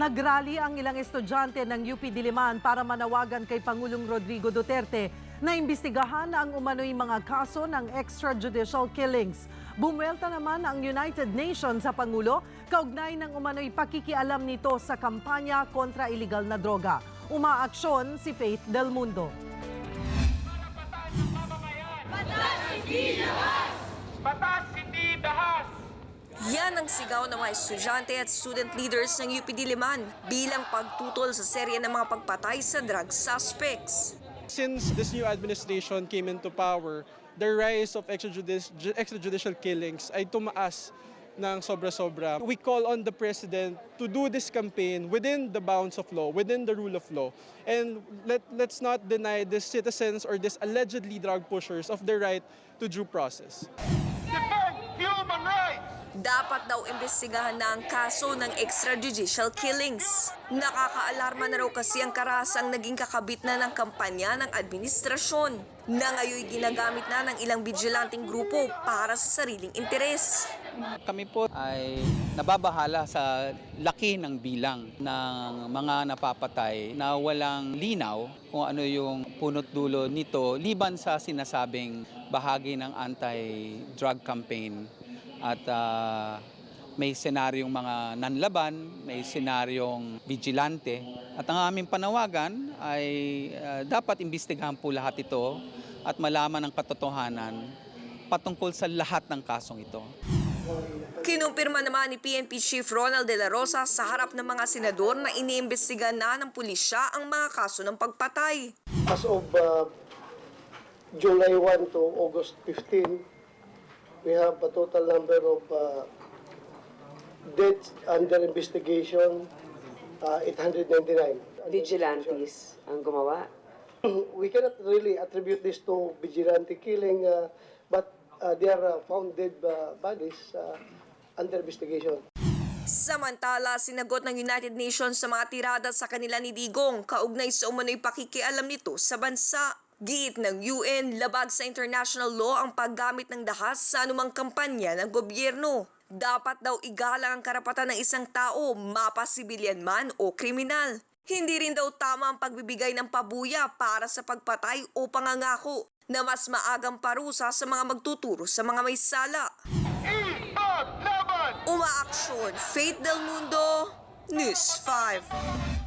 Nagrally ang ilang estudyante ng UP Diliman para manawagan kay Pangulong Rodrigo Duterte na imbestigahan ang umano'y mga kaso ng extrajudicial killings. Bumwelta naman ang United Nations sa Pangulo kaugnay ng umano'y pakikialam nito sa kampanya kontra iligal na droga. Umaaksyon si Faith Del Mundo. Batas hindi dahas! Yan ang sigaw ng mga estudyante at student leaders ng UP Diliman bilang pagtutol sa serye ng mga pagpatay sa drug suspects. Since this new administration came into power, the rise of extrajudic- ju- extrajudicial killings ay tumaas ng sobra-sobra. We call on the President to do this campaign within the bounds of law, within the rule of law. And let, let's not deny these citizens or these allegedly drug pushers of their right to due process. Defend human rights! Dapat daw imbestigahan na ang kaso ng extrajudicial killings. Nakakaalarma na raw kasi ang karasang naging kakabit na ng kampanya ng administrasyon na ngayon ginagamit na ng ilang vigilanteng grupo para sa sariling interes. Kami po ay nababahala sa laki ng bilang ng mga napapatay na walang linaw kung ano yung punot dulo nito liban sa sinasabing bahagi ng anti-drug campaign at ah, may senaryong mga nanlaban, may senaryong vigilante. At ang aming panawagan ay ah, dapat imbestigahan po lahat ito at malaman ang katotohanan patungkol sa lahat ng kasong ito. Kinumpirma naman ni PNP Chief Ronald De La Rosa sa harap ng mga senador na iniimbestiga na ng pulisya ang mga kaso ng pagpatay. As of uh, July 1 to August 15, we have a total number of uh, deaths under investigation, uh, 899. vigilantes ang gumawa. We cannot really attribute this to vigilante killing, uh, but uh, they are uh, found dead uh, bodies uh, under investigation. Samantala, sinagot ng United Nations sa mga tirada sa kanila ni Digong kaugnay sa umano'y pakikialam nito sa bansa. Giit ng UN, labag sa international law ang paggamit ng dahas sa anumang kampanya ng gobyerno. Dapat daw igalang ang karapatan ng isang tao, mapa sibilyan man o kriminal. Hindi rin daw tama ang pagbibigay ng pabuya para sa pagpatay o pangangako na mas maagang parusa sa mga magtuturo sa mga may sala. Umaaksyon, Faith Del Mundo, News 5.